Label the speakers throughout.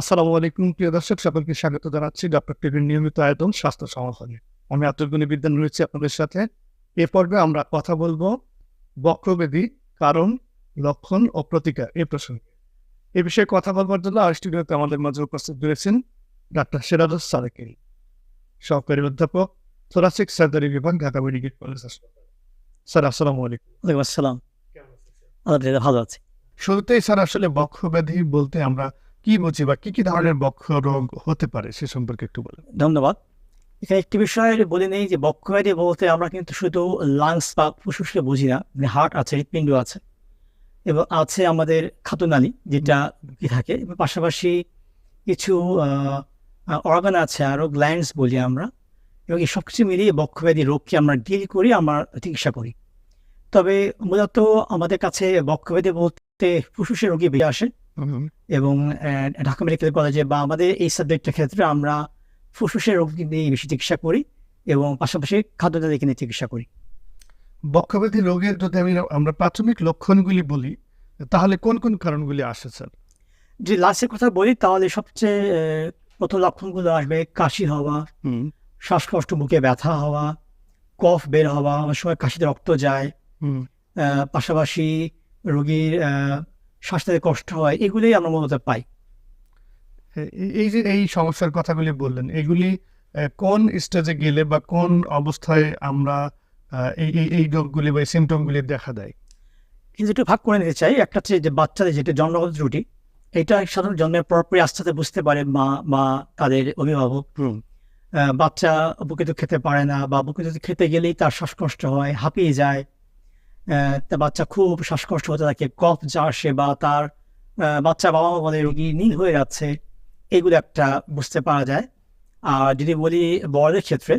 Speaker 1: আসসালামু আলাইকুম প্রিয় দর্শক সকলকে স্বাগত জানাচ্ছি ডক্টর টিভির নিয়মিত আয়োজন স্বাস্থ্য সমাধানে আমি আত্মগুণী বিদ্যান রয়েছি আপনাদের সাথে। এ পর্বে আমরা কথা বলব বক্রবেদী কারণ লক্ষণ ও প্রতিকার এই প্রসঙ্গে। এ বিষয়ে কথা বলবার জন্য আর স্টুডিওতে আমাদের মাঝে উপস্থিত রয়েছেন ডাক্তার সিরাজুস সালেকিন সহকারী অধ্যাপক থোরাসিক সার্জারি বিভাগ ঢাকা মেডিকেল কলেজ হাসপাতাল। স্যার আসসালামু আলাইকুম।
Speaker 2: ওয়ালাইকুম আসসালাম। ভালো আছি।
Speaker 1: শুরুতেই স্যার আসলে বক্ষব্যাধি বলতে আমরা কি বুঝি বা কি কি ধরনের বক্ষ রোগ হতে পারে সে সম্পর্কে একটু বলেন।
Speaker 2: ধন্যবাদ। এখানে একটি বিষয় বলে নেই যে বক্ষব্যাধি বলতে আমরা কিন্তু শুধু লাংস বা ফুসফুসকে বুঝি না হার্ট আছে হৃৎপিণ্ড আছে এবং আছে আমাদের খাতনালী যেটা থাকে এবং পাশাপাশি কিছু অর্গান আছে আরও গ্ল্যান্ডস বলি আমরা এবং এই সব কিছু মিলিয়ে বক্ষব্যাধি রোগকে আমরা ডিল করি আমরা চিকিৎসা করি। তবে মূলত আমাদের কাছে বক্ষব্যাধি বলতে ফুসফুসের রোগী বেরিয়ে আসে এবং ঢাকা মেডিকেল কলেজে বা আমাদের এই সাবজেক্টের ক্ষেত্রে আমরা ফুসফুসের রোগ নিয়ে বেশি চিকিৎসা করি এবং পাশাপাশি খাদ্যদালিকে নিয়ে চিকিৎসা করি।
Speaker 1: বক্ষব্যাধি রোগের যদি আমি আমরা প্রাথমিক লক্ষণগুলি বলি তাহলে কোন কোন কারণগুলি আসে স্যার?
Speaker 2: যে লাস্টের কথা বলি তাহলে সবচেয়ে প্রথম লক্ষণগুলো আসবে কাশি হওয়া শ্বাসকষ্ট বুকে ব্যথা হওয়া কফ বের হওয়া অনেক সময় কাশিতে রক্ত যায়। পাশাপাশি রোগীর শ্বাস নিতে কষ্ট হয় এগুলোই আমরা মূলত পাই।
Speaker 1: এই যে এই সমস্যার কথাগুলি বললেন এগুলি কোন স্টেজে গেলে বা কোন অবস্থায় আমরা এই এই রোগগুলি বা সিমটমগুলি দেখা দেয়?
Speaker 2: কিন্তু একটু ভাগ করে নিতে চাই। একটা হচ্ছে যে বাচ্চাদের যেটা জন্মগত ত্রুটি এটা সাধারণ জন্মের পরপরই আস্তে আস্তে বুঝতে পারে মা বা তাদের অভিভাবক বাচ্চা বুকে তো খেতে পারে না বা যদি খেতে গেলেই তার শ্বাসকষ্ট হয় হাঁপিয়ে যায় বাচ্চা খুব শ্বাসকষ্ট হতে থাকে, কফ যা আসে বা তার বাচ্চা বাবা মা বলে রোগী নীল হয়ে যাচ্ছে, এগুলো একটা বুঝতে পারা যায়। আর যদি বলি বড়দের ক্ষেত্রে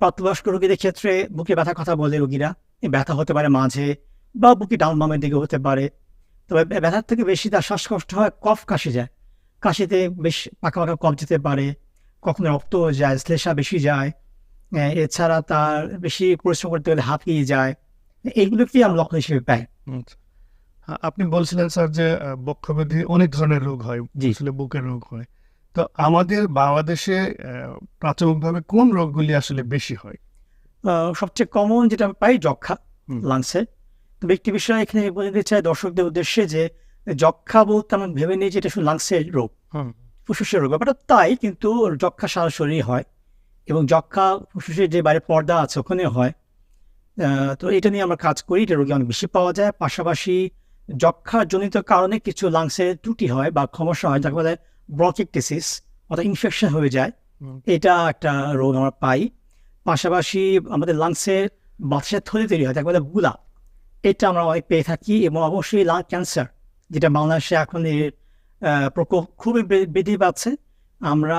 Speaker 2: প্রাপ্তবয়স্ক রোগীদের ক্ষেত্রে বুকে ব্যথা কথা বলে রোগীরা ব্যথা হতে পারে মাঝে বা বুকে ডাউন বামের দিকে হতে পারে। তবে ব্যথার থেকে বেশি তার শ্বাসকষ্ট হয় কফ কাশি যায়। কাশিতে বেশ পাকা পাকা কফ যেতে পারে, কখনো রক্ত যায়, শ্লেষা বেশি যায় এছাড়া তার বেশি পরিশ্রম করতে গেলে হাঁপিয়ে যায়। এইগুলোকেই আমরা লক্ষণ হিসেবে পাই?
Speaker 1: আচ্ছা। আপনি বলছিলেন স্যার যে বক্ষব্যাধি অনেক ধরনের রোগ হয়। আসলে বুকের রোগ হয়। তো আমাদের বাংলাদেশে প্রাথমিকভাবে কোন রোগগুলি আসলে বেশি হয়?
Speaker 2: সবচেয়ে কমন যেটা আমি পাই যক্ষা। লাংসে। তবে একটি বিষয় এখানে বলে দিতে চাই দর্শকদের উদ্দেশ্যে যে যক্ষা বলতে আমরা ভেবে নিই যে এটা শুধু লাংসের রোগ ফুসফুসের রোগ। ব্যাপারটা তাই কিন্তু যক্ষা সারা শরীরে হয় এবং যক্ষা ফুসফুসের যে বাইরে পর্দা আছে ওখানে হয়। তো এটা নিয়ে আমরা কাজ করি এটা রোগী অনেক বেশি পাওয়া যায়। পাশাপাশি যক্ষা জনিত কারণে কিছু লাংসের ত্রুটি হয় বা সমস্যা হয় যাকে বলে ব্রকিকটিসিস অর্থাৎ ইনফেকশন হয়ে যায়। এটা একটা রোগ আমরা পাই। পাশাপাশি আমাদের লাংসের বাতাসের থলি তৈরি হয় যাকে বলে বুলা। এটা আমরা অনেক পেয়ে থাকি এবং অবশ্যই লাং ক্যান্সার যেটা বাংলাদেশে এখন এর প্রকোপ খুবই বৃদ্ধি পাচ্ছে। আমরা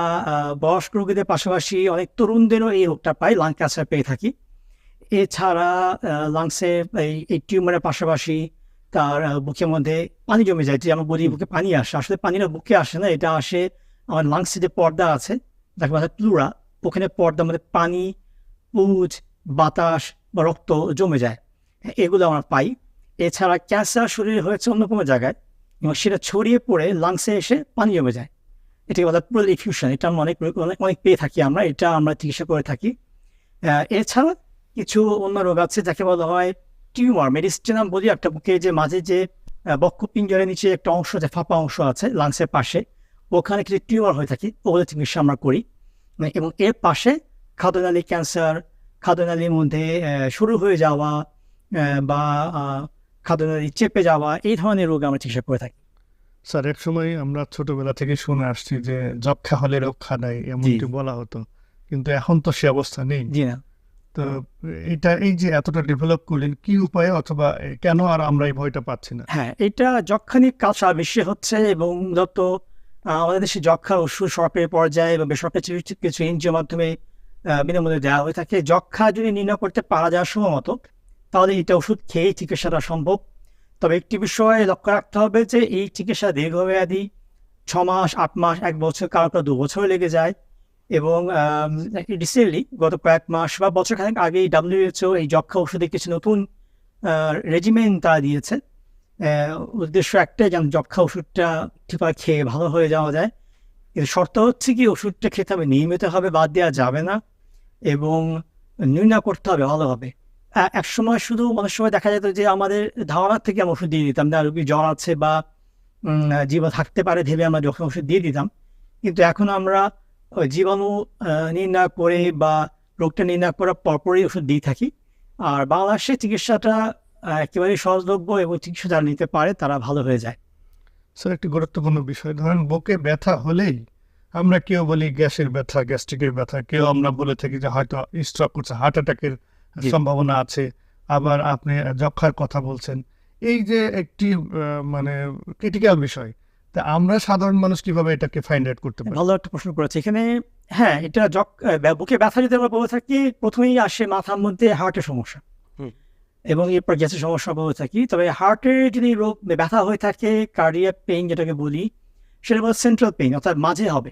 Speaker 2: বয়স্ক রোগীদের পাশাপাশি অনেক তরুণদেরও এই রোগটা পাই লাং ক্যান্সার পেয়ে থাকি। এছাড়া লাংসে এই টিউমারের পাশাপাশি তার বুকের মধ্যে পানি জমে যায় যে আমরা বলি বুকে পানি আসে। আসলে পানিটা বুকে আসে না এটা আসে আমার লাংসে যে পর্দা আছে যাকে বলা হয় প্লুরা ওখানে পর্দার মধ্যে পানি পুজ বাতাস বা রক্ত জমে যায়। এগুলো আমরা পাই। এছাড়া ক্যান্সার শরীরে হয়েছে অন্য কোনো জায়গায় এবং সেটা ছড়িয়ে পড়ে লাংসে এসে পানি জমে যায়। এটাকে বলা পুরো ইফিউশন এটা আমরা অনেক অনেক অনেক পেয়ে থাকি আমরা এটা আমরা চিকিৎসা করে থাকি। এছাড়া কিছু অন্য রোগ আছে যাকে বলা হয় টিউমার। মেডিস্টেনাম বলি একটা বুকে যে মাঝে যে বক্ষপিঞ্জরের নিচে একটা অংশ যে ফাঁপা অংশ আছে লাংসের পাশে ওখানে কিছু টিউমার হয়ে থাকে ওগুলো চিকিৎসা আমরা করি। এবং এর পাশে খাদ্যনালী ক্যান্সার খাদ্যনালীর মধ্যে শুরু হয়ে যাওয়া বা খাদ্যনালী চেপে যাওয়া এই ধরনের রোগ আমরা চিকিৎসা করে থাকি।
Speaker 1: স্যার এক সময় আমরা ছোটবেলা থেকে শুনে আসছি যে যক্ষা হলে রক্ষা নাই এমনটি বলা হতো। কিন্তু এখন তো সে অবস্থা নেই।
Speaker 2: জি না।
Speaker 1: তো এটা এই যে এতটা ডেভেলপ করলেন কি উপায়ে অথবা কেন আর আমরা এই ভয়টা পাচ্ছি না?
Speaker 2: হ্যাঁ এটা যক্ষা নিয়ে কাজ সারা বিশ্বে হচ্ছে এবং আহ, আমাদের দেশে যক্ষার ওষুধ সরকারি পর্যায়ে এবং বেসরকারি কিছু এনজিওর মাধ্যমে বিনামূল্যে দেওয়া হয়ে থাকে। যক্ষা যদি নির্ণয় করতে পারা যায় সম্ভবত তাহলে এটা ওষুধ খেয়ে চিকিৎসাটা সম্ভব। তবে একটি বিষয়ে লক্ষ্য রাখতে হবে যে এই চিকিৎসা দীর্ঘমেয়াদী ছ মাস আট মাস এক বছর কারও কারও দু বছর লেগে যায়। এবং রিসেন্টলি গত কয়েক মাস বা বছর খানেক আগেই ডাব্লিউএইচও এই যক্ষা ওষুধে কিছু নতুন রেজিমেন্ট তারা দিয়েছে। উদ্দেশ্য একটাই যেন যক্ষা ওষুধটা ঠিকভাবে খেয়ে ভালো হয়ে যাওয়া যায়। এর শর্ত হচ্ছে কি ওষুধটা খেতে হবে, নিয়মিত হবে, বাদ দেওয়া যাবে না এবং নির্ণয় করতে হবে ভালোভাবে এ- এক সময় শুধু অনেক সময় দেখা যেত যে আমাদের ধারণা থেকে আমরা ওষুধ দিয়ে দিতাম, না, রুগী জ্বর আছে বা জীবাণু থাকতে পারে ভেবে আমরা যখন ওষুধ দিয়ে দিতাম। কিন্তু এখন আমরা জীবাণু নির্ণয় করে বা রোগটা নির্ণয় করার পরপরই ওষুধ দিয়ে থাকি। আর বাংলাদেশে চিকিৎসাটা একেবারেই সহজলভ্য এবং চিকিৎসা যারা নিতে পারে তারা ভালো হয়ে যায়।
Speaker 1: স্যার একটি গুরুত্বপূর্ণ বিষয়। ধরেন বুকে ব্যথা হলেই আমরা কেউ বলি গ্যাসের ব্যথা গ্যাস্ট্রিকের ব্যথা। কেউ আমরা বলে থাকি যে হয়তো স্ট্রোক করছে হার্ট অ্যাটাকের সম্ভাবনা আছে। আবার আপনি যক্ষার কথা বলছেন। এই যে একটি মানে ক্রিটিক্যাল বিষয় তা আমরা সাধারণ মানুষ কীভাবে এটাকে ফাইন্ড আউট করতে পারি?
Speaker 2: ভালো একটা প্রশ্ন করেছে। এখানে হ্যাঁ এটা যক বুকে ব্যথা যদি আমরা বলে থাকি প্রথমেই আসে মাথার মধ্যে হার্টের সমস্যা। এবং এরপর গ্যাসের সমস্যা বলে থাকি। তবে হার্টের যদি রোগ ব্যথা হয়ে থাকে কার্ডিয়াক পেইন যেটাকে বলি সেটা বলে সেন্ট্রাল পেইন অর্থাৎ মাঝে হবে।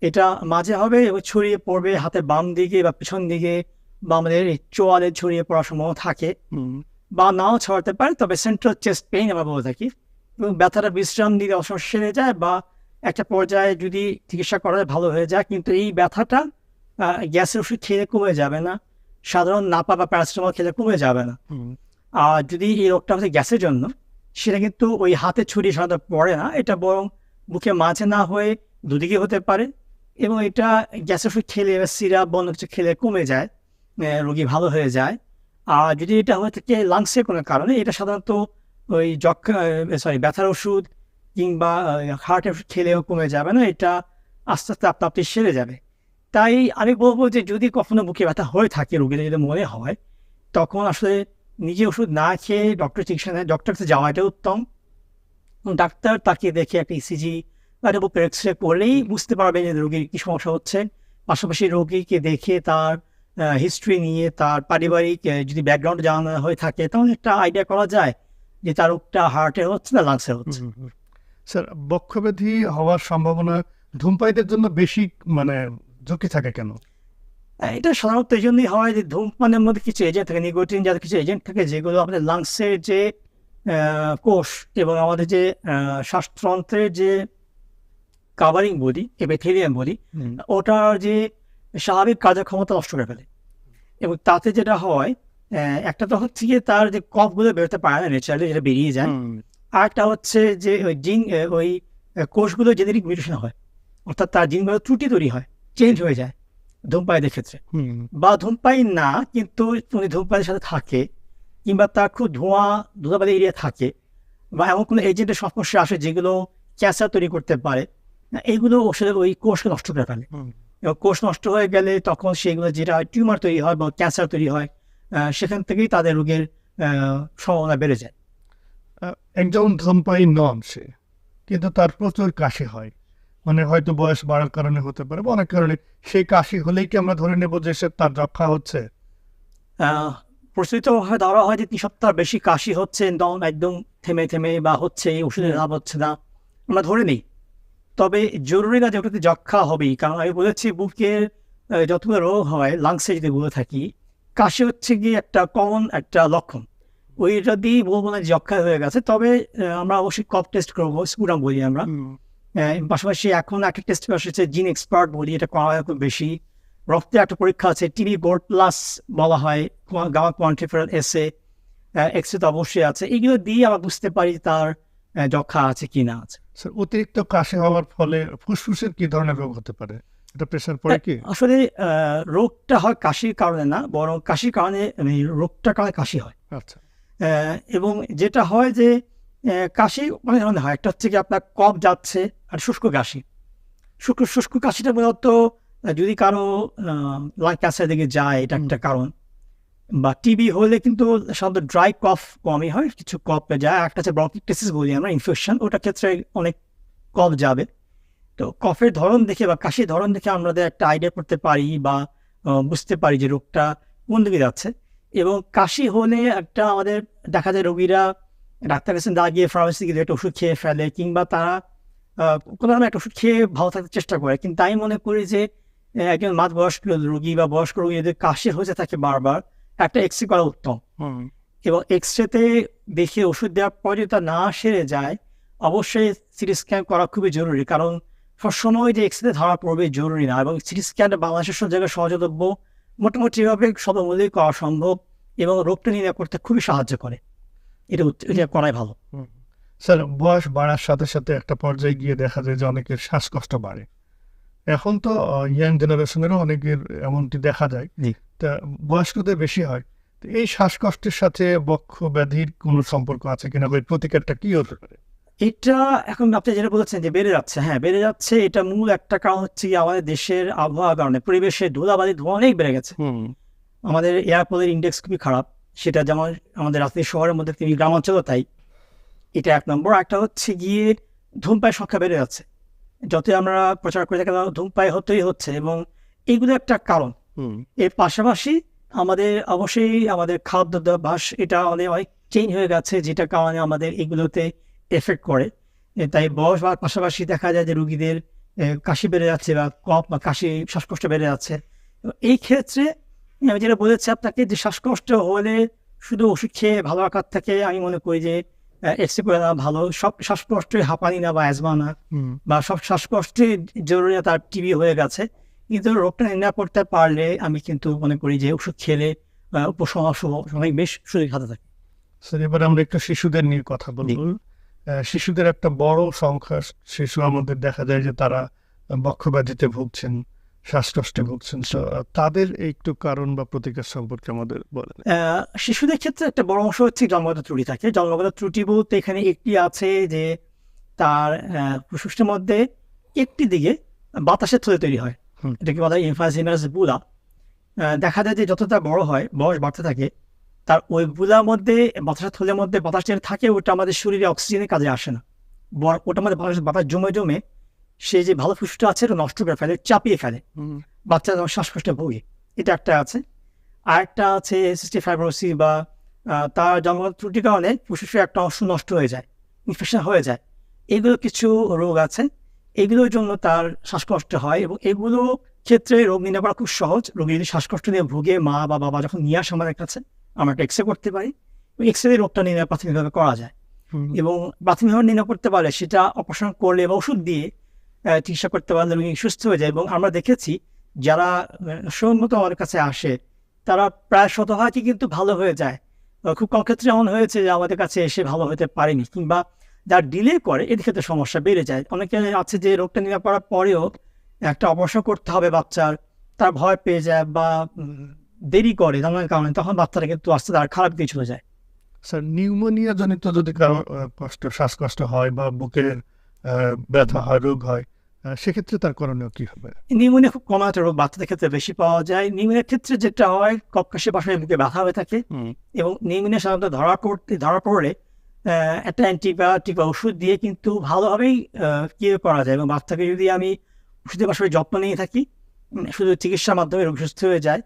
Speaker 2: এটা মাঝে হবে এবং ছড়িয়ে পড়বে হাতের বাম দিকে বা পিছন দিকে বা আমাদের চোয়ালে ছড়িয়ে পড়ার সম্ভাবনা থাকে। বা নাও ছড়াতে পারে তবে সেন্ট্রাল চেস্ট পেইন আমরা বলে থাকি। এবং ব্যথাটা বিশ্রাম দিলে অসমস্যা সেরে যায় বা একটা পর্যায়ে যদি চিকিৎসা করা যায় ভালো হয়ে যায়। কিন্তু এই ব্যথাটা গ্যাসের ওষুধ খেলে কমে যাবে না। সাধারণ নাপা বা প্যারাসিটামল খেলে কমে যাবে না। আর যদি এই রোগটা হচ্ছে গ্যাসের জন্য সেটা কিন্তু ওই হাতে ছুরি সাধারণত পড়ে না। এটা বরং বুকে মাঝে না হয়ে দুদিকে হতে পারে এবং এটা গ্যাসের ওষুধ খেলে বা সিরাপ বন্ধ কিছু খেলে কমে যায় রোগী ভালো হয়ে যায়। আর যদি এটা হয়ে থাকে লাংসের কোনো কারণে এটা সাধারণত ওই যক্ষা সরি ব্যথার ওষুধ কিংবা হার্টের খেলেও কমে যাবে না, এটা আস্তে আস্তে আপনা আপনি সেরে যাবে। তাই আমি বলব যে যদি কখনো বুকে ব্যথা হয়ে থাকে, রোগীদের যদি মনে হয়, তখন আসলে নিজে ওষুধ না খেয়ে ডক্টর চিকিৎসা নেয় ডক্টর কাছে যাওয়াটা উত্তম। ডাক্তার তাকে দেখে একটা ইসিজি বা একটা বুকের এক্স রে করলেই বুঝতে পারবে যে রোগীর কী সমস্যা হচ্ছে। পাশাপাশি রোগীকে দেখে তার হিস্ট্রি নিয়ে তার পারিবারিক যদি ব্যাকগ্রাউন্ড জানানো হয়ে থাকে, তাহলে একটা আইডিয়া করা যায়। যে তার রোগটা হার্টে হচ্ছে না লাংসে হচ্ছে।
Speaker 1: স্যার বক্ষব্যাধি হওয়ার সম্ভাবনা ধূমপায়ীদের জন্য বেশি মানে ঝুঁকি থাকে কেন?
Speaker 2: এটা সাধারণত এই জন্যই হয় যে ধূমপানের মধ্যে কিছু এজেন্ট থাকে নিকোটিন যাদের কিছু এজেন্ট থাকে যেগুলো আমাদের লাংসের যে কোষ এবং আমাদের যে শ্বাসতন্ত্রের যে কাভারিং বলি এপিথেলিয়াম বলি ওটার যে স্বাভাবিক কার্যক্ষমতা নষ্ট করে ফেলে। এবং তাতে যেটা হয় একটা তো হচ্ছে গিয়ে তার যে কফগুলো বেরোতে পারে না ন্যাচারালি যেটা বেরিয়ে যায়। আর একটা হচ্ছে যে ওই জিন ওই কোষগুলো জেনেরিক মিউটেশন হয়। অর্থাৎ তার জিনগুলো ত্রুটি তৈরি হয় চেঞ্জ হয়ে যায় ধূমপায়ীদের ক্ষেত্রে। বা ধূমপায়ী না কিন্তু উনি ধূমপায়ীর সাথে থাকে কিংবা তার খুব ধোঁয়া ধুলাবালি এরিয়া থাকে বা এমন কোনো এজেন্টের সংস্পর্শে আসে যেগুলো ক্যান্সার তৈরি করতে পারে এইগুলো ওষুধের ওই কোষকে নষ্ট করে ফেলে। এবং কোষ নষ্ট হয়ে গেলে তখন সেগুলো যেটা টিউমার তৈরি হয় বা ক্যান্সার তৈরি হয় সেখান থেকেই তাদের রোগের সম্ভাবনা বেড়ে যায়।
Speaker 1: একজন ধূমপায়ী নন সে কিন্তু তার প্রচুর কাশি হয়। মানে হয়তো বয়স বাড়ার কারণে হতে পারে বা অনেক কারণে। সেই কাশি হলেই কি আমরা ধরে নেব যে সে তার রক্ষা হচ্ছে?
Speaker 2: প্রচলিত হয় ধরা হয় যে তিন সপ্তাহ বেশি কাশি হচ্ছে একদম একদম থেমে থেমে বা হচ্ছে এই ওষুধের লাভ হচ্ছে না। আমরা ধরে নিই। তবে জরুরি না যে ওটাতে যক্ষা হবেই কারণ আমি বলেছি বুকের যতগুলো রোগ হয় লাংসে যদি বলে থাকি কাশি হচ্ছে গিয়ে একটা কমন একটা লক্ষণ। ওইটা দিয়েই বলব না যক্ষা হয়ে গেছে তবে আমরা অবশ্যই কপ টেস্ট করব স্পুরাম বলি আমরা। পাশাপাশি এখন একটা টেস্ট এসেছে জিন এক্সপার্ট বলি এটা করা হয় খুব বেশি। রক্তে একটা পরীক্ষা আছে টিভি গোল্ড প্লাস বলা হয় গামা কোয়ান্টিফার এসে এক্সরে তো অবশ্যই আছে। এগুলো দিয়ে আমরা বুঝতে পারি তার যক্ষা আছে কি না আছে।
Speaker 1: স্যার অতিরিক্ত কাশি হওয়ার ফলে ফুসফুসের কি ধরনের রোগ হতে পারে? এটা প্রেশার পড়ে কি?
Speaker 2: আসলে রোগটা হয় কাশির কারণে না বরং কাশির কারণে মানে রোগটার কারণে কাশি হয়।
Speaker 1: আচ্ছা।
Speaker 2: এবং যেটা হয় যে কাশি অনেক ধরনের হয়। একটা হচ্ছে কি আপনার কফ যাচ্ছে আর শুষ্ক কাশি। শুষ্ক শুষ্ক কাশিটা মূলত যদি কারও লাং ক্যান্সার দিকে যায় এটা একটা কারণ। বা টিবি হলে কিন্তু সাধারণত ড্রাই কফ কমই হয় কিছু কফ যায়। একটা হচ্ছে ব্রঙ্কিটিসিস বলি আমরা ইনফেকশন ওটার ক্ষেত্রে অনেক কফ যাবে। তো কফের ধরন দেখে বা কাশির ধরন দেখে আমাদের একটা আইডিয়া করতে পারি বা বুঝতে পারি যে রোগটা কোন দিকে যাচ্ছে। এবং কাশি হলে একটা আমাদের দেখা যায় রোগীরা ডাক্তার কাছে না গিয়ে ফার্মেসি গিয়ে একটা ওষুধ খেয়ে ফেলে কিংবা তারা কোনো ধরনের একটা ওষুধ খেয়ে ভালো থাকতে চেষ্টা করে। কিন্তু আমি মনে করি যে একজন মাঝ বয়স্ক রোগী বা বয়স্ক রোগী যদি কাশি হয়ে থাকে বারবার একটা এক্সরে করা উত্তম। এবং এক্সরেতে দেখে ওষুধ দেওয়ার পরে তা না সেরে যায় অবশ্যই সিটি স্ক্যান করা খুবই জরুরি। কারণ সবসময় যে এক্সরে ধরা পড়বে জরুরি না এবং সিটি স্ক্যানটা বাংলাদেশের সব জায়গায় সহজলভ্য মোটামুটিভাবে সবমূল্যেই করা সম্ভব এবং রোগটা নির্ণয় করতে খুবই সাহায্য করে। এটা এটা করাই ভালো।
Speaker 1: স্যার বয়স বাড়ার সাথে সাথে একটা পর্যায়ে গিয়ে দেখা যায় যে অনেকের শ্বাসকষ্ট বাড়ে। এখন তো ইয়াং জেনারেশনেরও অনেকের এমনটি দেখা যায়। তা বয়স্কদের বেশি হয়। তো এই শ্বাসকষ্টের সাথে বক্ষ ব্যাধির কোনো সম্পর্ক আছে কিনা বা প্রতিকারটা কি হতে পারে?
Speaker 2: এটা এখন আপনি যেটা বলেছেন যে বেড়ে যাচ্ছে হ্যাঁ বেড়ে যাচ্ছে এটা মূল একটা কারণ হচ্ছে আমাদের দেশের আবহাওয়ার কারণে। পরিবেশে ধুলাবালি ধোঁয়া অনেক বেড়ে গেছে। আমাদের এয়ার কোয়ালিটির ইন্ডেক্স খুবই খারাপ। সেটা যেমন আমাদের রাজধানী শহরের মধ্যে তিনি গ্রামাঞ্চলও তাই। এটা এক নম্বর। একটা হচ্ছে গিয়ে ধূমপাই সংখ্যা বেড়ে যাচ্ছে। যতই আমরা প্রচার করে থাকি ধূমপায় হতেই হচ্ছে এবং এগুলো একটা কারণ। এর পাশাপাশি আমাদের অবশ্যই আমাদের খাদ্য খাদ্যাভ্যাস এটা আমাদের অনেক চেঞ্জ হয়ে গেছে যেটা কারণে আমাদের এগুলোতে এফেক্ট করে। তাই বয়স বাড়ার পাশাপাশি দেখা যায় যে রুগীদের কাশি বেড়ে যাচ্ছে বা কফ বা কাশি শ্বাসকষ্ট বেড়ে যাচ্ছে। এই ক্ষেত্রে আমি যেটা বলেছি আপনাকে যে শ্বাসকষ্ট হলে শুধু ওষুধ খেয়ে ভালো রাখার থেকে আমি মনে করি যে এক্সরে করে নেওয়া ভালো। সব শ্বাসকষ্টই হাঁপানি না বা অ্যাজমা না। বা সব শ্বাসকষ্টে জরুরি তার টিবি হয়ে গেছে। কিন্তু রোগটা নির্ণয় করতে পারলে আমি কিন্তু মনে করি যে ওষুধ খেলে উপশম অনেক বেশ শরীর হাতে থাকে।
Speaker 1: স্যার এবার আমরা একটু শিশুদের নিয়ে কথা বলব। শিশুদের একটা বড় সংখ্যা শিশু আমাদের দেখা যায় যে তারা বক্ষব্যাধিতে ভুগছেন শ্বাসকষ্টে ভুগছেন। তাদের একটু কারণ বা প্রতিকার সম্পর্কে আমাদের বলেন।
Speaker 2: শিশুদের ক্ষেত্রে একটা বড় অংশ হচ্ছে জন্মগত ত্রুটি থাকে। জন্মগত ত্রুটি বলতে এখানে একটি আছে যে তার ফুসফুসের মধ্যে একটি দিকে বাতাসের থলে তৈরি হয়। এটাকে বলা হয় ইনফাসিমাস বুলা দেখা যায় যে যত তার বড় হয় বয়স বাড়তে থাকে তার ওই বুলার মধ্যে বাতাসের থলের মধ্যে বাতাস যেটা থাকে ওটা আমাদের শরীরে অক্সিজেনের কাজে আসে না। বর- ওটার মধ্যে বাতাস বাতাস জমে জমে সে যে ভালো ফুসফুসটা আছে এটা নষ্ট করে ফেলে চাপিয়ে ফেলে। বাচ্চা যখন শ্বাসকষ্টে ভোগে। এটা একটা আছে। আরেকটা আছে সিস্টিক ফাইব্রোসিস বা তার জন্মগত ত্রুটির কারণে ফুসফুসের একটা অংশ নষ্ট হয়ে যায় ইনফেকশন হয়ে যায়। এগুলো কিছু রোগ আছে। এগুলোর জন্য তার শ্বাসকষ্ট হয় এবং এগুলো ক্ষেত্রে রোগ নির্ণয় করা খুব সহজ। রোগী যদি শ্বাসকষ্ট নিয়ে ভুগে মা বা বাবা যখন নিয়ে আসে আমাদের কাছে আমরা একটা এক্সরে করতে পারি। এক্স রে রোগটা নির্ণয় প্রাথমিকভাবে করা যায়। এবং প্রাথমিকভাবে নির্ণয় করতে পারলে সেটা অপারেশন করলে বা ওষুধ দিয়ে চিকিৎসা করতে পারলে রোগী সুস্থ হয়ে যায়। এবং আমরা দেখেছি যারা সম্মত আমাদের কাছে আসে তারা প্রায় শতভাগই কিন্তু ভালো হয়ে যায়। খুব কম ক্ষেত্রে এমন হয়েছে যে আমাদের কাছে এসে ভালো হতে পারেনি কিংবা যারা ডিলে করে এর ক্ষেত্রে সমস্যা বেড়ে যায়। অনেকে আছে যে রোগটা নিরাপদ করার পরেও একটা অপারেশন করতে হবে বাচ্চার তার ভয় পেয়ে যায় বা দেরি করে নানান কারণে তখন বাচ্চারা কিন্তু আস্তে তার খারাপ দিকে চলে যায়।
Speaker 1: স্যার নিউমোনিয়া জনিত যদি কষ্ট শ্বাসকষ্ট হয় বা বুকের ব্যথা হয় রোগ হয় সেক্ষেত্রে তার করণীয় কি হবে?
Speaker 2: নিউমোনিয়া খুব কম একটা রোগ বাচ্চাদের ক্ষেত্রে বেশি পাওয়া যায়। নিউমোনিয়ার ক্ষেত্রে যেটা হয় কপকাশি পাশে বুকে ব্যথা হয়ে থাকে এবং নিউমোনিয়া সাধারণত ধরা করতে ধরা পড়লে একটা অ্যান্টিবায়োটিক বা ওষুধ দিয়ে কিন্তু ভালোভাবেই কি করা যায় এবং বাচ্চাকে যদি আমি ওষুধের পাশাপাশি যত্ন নিয়ে থাকি শুধু চিকিৎসার মাধ্যমে রোগ সুস্থ হয়ে যায়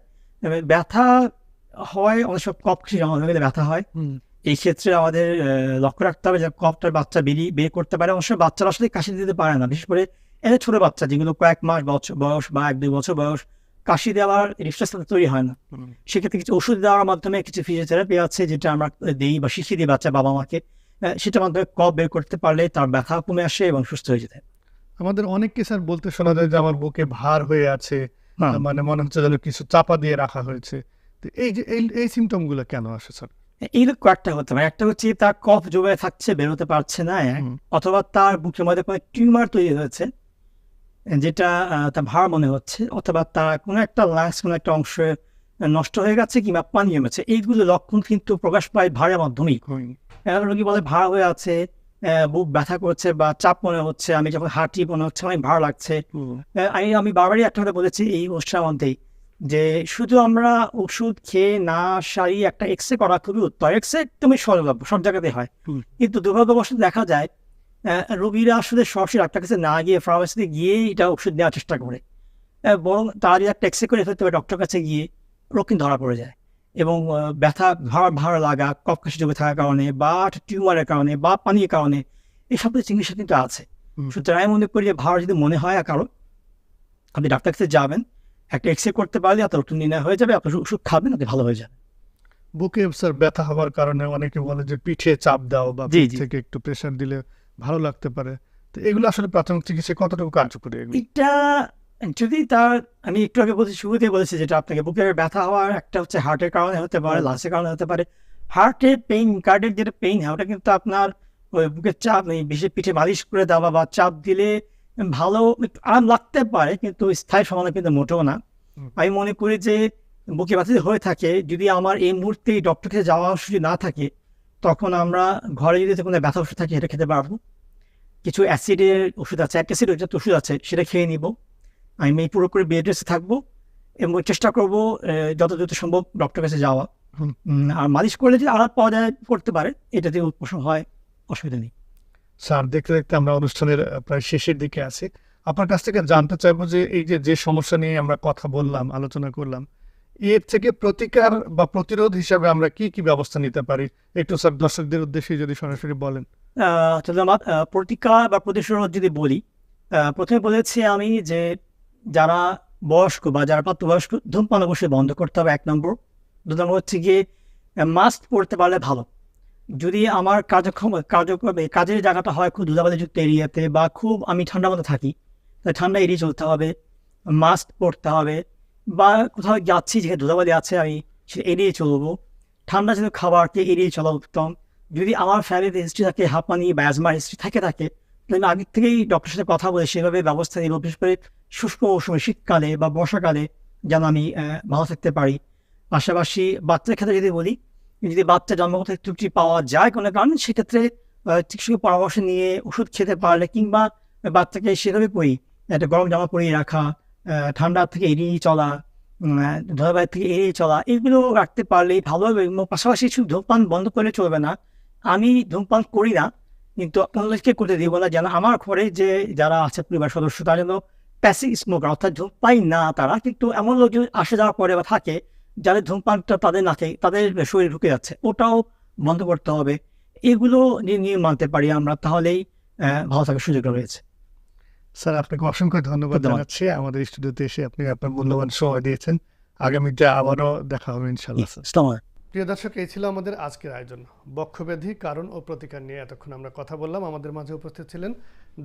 Speaker 2: ব্যথা হয় অনেক কপ কিছু জমা হয়ে গেলে ব্যথা হয়। এই ক্ষেত্রে আমাদের লক্ষ্য রাখতে হবে যে কপটার বাচ্চা বেরিয়ে বের করতে পারে। অবশ্যই বাচ্চারা আসলে কাশি দিতে পারে না। বিশেষ করে এত ছোট বাচ্চা যেগুলো কয়েক মাস বছর বয়স বা এক দুই বছর বয়স কাশি দেওয়ার রিফ্লেক্স তৈরি হয় না। সেক্ষেত্রে কিছু ওষুধ দেওয়ার মাধ্যমে কিছু ফিজিওথেরাপি আছে যেটা আমরা দিই বা শিখিয়ে দিই বাচ্চা বাবা মাকে সেটার মাধ্যমে কপ বের করতে পারলে তার ব্যথা কমে আসে এবং সুস্থ হয়ে যেতে।
Speaker 1: আমাদের অনেককে স্যার বলতে শোনা যায় যে আমার বুকে ভার হয়ে আছে। মানে মনে হচ্ছে যেন কিছু চাপা দিয়ে রাখা হয়েছে। তো এই যে এই এই সিমটমগুলো কেন আসে স্যার
Speaker 2: এইরকম কয়েকটা হতে পারে। একটা হচ্ছে তার কফ জমে থাকছে বেরোতে পারছে না অথবা তার বুকের মধ্যে কোনো টিউমার তৈরি হয়েছে যেটা তার ভার মনে হচ্ছে অথবা তার কোনো একটা লাংস কোনো একটা অংশ নষ্ট হয়ে গেছে কিংবা পানি জমেছে। এইগুলো লক্ষণ কিন্তু প্রকাশ পায় ভারের মাধ্যমেই। রোগী বলে? ভার হয়ে আছে বুক ব্যথা করছে বা চাপ মনে হচ্ছে আমি যখন হাঁটি মনে হচ্ছে অনেক ভার লাগছে। আমি আমি বারবারই একটা কথা বলেছি এই অনুষ্ঠানের মধ্যেই যে শুধু আমরা ওষুধ খেয়ে না সারি একটা এক্সরে করা খুবই উত্তম। এক্সরে একদমই সরলভ্য সব জায়গাতে হয়। কিন্তু দুর্ভাগ্যবশত দেখা যায় রোগীরা আসলে সরাসরি ডাক্তার কাছে না গিয়ে ফার্মাসিতে গিয়ে এটা ওষুধ নেওয়ার চেষ্টা করে। বরং তার একটা এক্সরে করে ফেলতে হবে ডক্টর কাছে গিয়ে রোগ কিন্তু ধরা পড়ে যায়। এবং ব্যথা ভার ভার লাগা কফ কাশি জমে থাকার কারণে বা টিউমারের কারণে বা পানির কারণে এই সব চিকিৎসা কিন্তু আছে। সুতরাং আমি মনে করি যে ভার যদি মনে হয় কারও আপনি ডাক্তার কাছে যাবেন একটা এক্সরে করতে পারলে আপনার ওষুধ নির্ণয় হয়ে যাবে আপনার ওষুধ খাবেন আপনি ভালো হয়ে যাবে
Speaker 1: বুকে স্যার ব্যথা হওয়ার কারণে অনেকে বলে যে পিঠে চাপ দাও বা থেকে একটু প্রেশার দিলে ভালো লাগতে পারে। তো এগুলো আসলে প্রাথমিক চিকিৎসা কতটুকু কার্যকরী
Speaker 2: এটা যদি তার আমি একটু আগে বলছি শুরুতেই বলেছি যেটা আপনাকে বুকের ব্যথা হওয়ার একটা হচ্ছে হার্টের কারণে হতে পারে লাংসের কারণে হতে পারে। হার্টের পেইন কার্ডের যেটা পেইন হয় ওটা কিন্তু আপনার ওই বুকের চাপ নেই বেশি পিঠে মালিশ করে দেওয়া বা চাপ দিলে ভালো একটু আরাম লাগতে পারে কিন্তু স্থায়ী সমাধান কিন্তু মোটেও না। আমি মনে করি যে বুকে ব্যথা হয়ে থাকে যদি আমার এই মুহূর্তে ডক্টর ডক্টরকে যাওয়া সুযোগ না থাকে তখন আমরা ঘরে যদি কোনো ব্যথা ওষুধ থাকে সেটা খেতে পারব। কিছু অ্যাসিডের ওষুধ আছে অ্যান্টাসিড ওষুধ আছে সেটা খেয়ে নিব। আমি পুরোপুরি বেড রেস্টে থাকব এবং চেষ্টা করব যত সম্ভব ডক্টর কাছে যাওয়া। আর মালিশ করলে যদি আরাম পাওয়া যায় করতে পারে এটাতে উপশম হয় অসুবিধা নেই।
Speaker 1: স্যার দেখতে দেখতে আমরা অনুষ্ঠানের প্রায় শেষের দিকে আছি। আপনার কাছ থেকে জানতে চাইব যে এই যে যে সমস্যা নিয়ে আমরা কথা বললাম আলোচনা করলাম এর থেকে প্রতিকার বা প্রতিরোধ হিসাবে আমরা কি কি ব্যবস্থা নিতে পারি? একটু স্যার দর্শকদের উদ্দেশ্যে যদি সরাসরি বলেন।
Speaker 2: প্রতিকার বা প্রতিশোধ যদি বলি প্রথমে বলেছি আমি যে যারা বয়স্ক বা যারা প্রাপ্তবয়স্ক, ধূমপান অবশ্যই বন্ধ করতে হবে, এক নম্বর। দু নম্বর হচ্ছে গিয়ে মাস্ক পরতে পারলে ভালো। যদি আমার কার্যক্ষম, কার্যক্রম কাজের জায়গাটা হয় খুব ধুলাবালিযুক্ত এরিয়াতে বা খুব আমি ঠান্ডা মধ্যে থাকি, তাহলে ঠান্ডা এড়িয়ে চলতে হবে মাস্ক পরতে হবে বা কোথাও যাচ্ছি যেখানে ধুলাবালি আছে আমি সেটা এড়িয়ে চলবো। ঠান্ডা যেন খাবারকে এড়িয়ে চলা উত্তম। যদি আমার ফ্যামিলিতে হিস্ট্রি থাকে, হাঁপানি বা অ্যাজমার হিস্ট্রি থাকে থাকে, তাহলে আমি আগের থেকেই ডক্টরের সাথে কথা বলে সেভাবে ব্যবস্থা নিব। বিশেষ করে শুষ্ক মৌসুমে, শীতকালে বা বর্ষাকালে যেন আমি ভালো থাকতে পারি। পাশাপাশি বাচ্চার ক্ষেত্রে যদি বলি, যদি বাচ্চা জন্মগত ত্রুটি পাওয়া যায় কোনো কারণে, সেক্ষেত্রে চিকিৎসকের পরামর্শ নিয়ে ওষুধ খেতে পারলে কিংবা বাচ্চাকে সেভাবে পরি একটা গরম জামা পরিয়ে রাখা ঠান্ডা থেকে এড়িয়ে চলা ধরাবাড়ি থেকে এড়িয়ে চলা, এগুলো রাখতে পারলেই ভালো হবে এবং পাশাপাশি শুধু ধূমপান বন্ধ করলে চলবে না। আমি ধূমপান করি না, কিন্তু অন্যদেরকে করতে দিব না যেন আমার ঘরে যে যারা আছে পরিবার সদস্য, তারা যেন প্যাসিভ স্মোকার অর্থাৎ ধূমপাই না তারা কিন্তু এমন লোকজন আসে যাওয়ার পরে বা থাকে যাদের ধূমপানটা তাদের নাকে তাদের শরীরে ঢুকে যাচ্ছে। ওটাও বন্ধ করতে হবে। এগুলো নিয়ে নিয়ে মানতে পারি আমরা তাহলেই ভালো থাকার সুযোগ রয়েছে।
Speaker 1: স্যার আপনাকে অসংখ্য ধন্যবাদ। জানাচ্ছি। আমাদের স্টুডিওতে এসে আপনি আপনার মূল্যবান সময় দিয়েছেন। আগামীতে আবারও দেখা হবে ইনশাল্লাহ স্যার। প্রিয় দর্শক এই ছিল আমাদের আজকের আয়োজন। বক্ষব্যাধি কারণ ও প্রতিকার নিয়ে এতক্ষণ আমরা কথা বললাম। আমাদের মাঝে উপস্থিত ছিলেন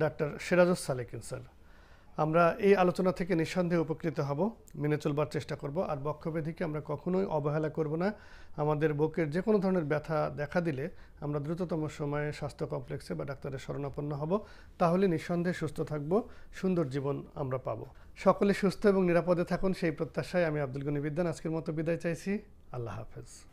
Speaker 1: ডাক্তার সিরাজুস সালেকিন স্যার। আমরা এই আলোচনা থেকে নিঃসন্দেহে উপকৃত হব। মেনে চলবার চেষ্টা করব। আর বক্ষব্যাধিকে আমরা কখনোই অবহেলা করব না। আমাদের বুকের যে কোনো ধরনের ব্যথা দেখা দিলে আমরা দ্রুততম সময়ে স্বাস্থ্য কমপ্লেক্সে বা ডাক্তারের শরণাপন্ন হব। তাহলে নিঃসন্দেহে সুস্থ থাকব, সুন্দর জীবন আমরা পাবো। সকলে সুস্থ এবং নিরাপদে থাকুন, সেই প্রত্যাশায় আমি আব্দুল গনি বিদ্যান। আজকের মতো বিদায় চাইছি। আল্লাহ হাফেজ।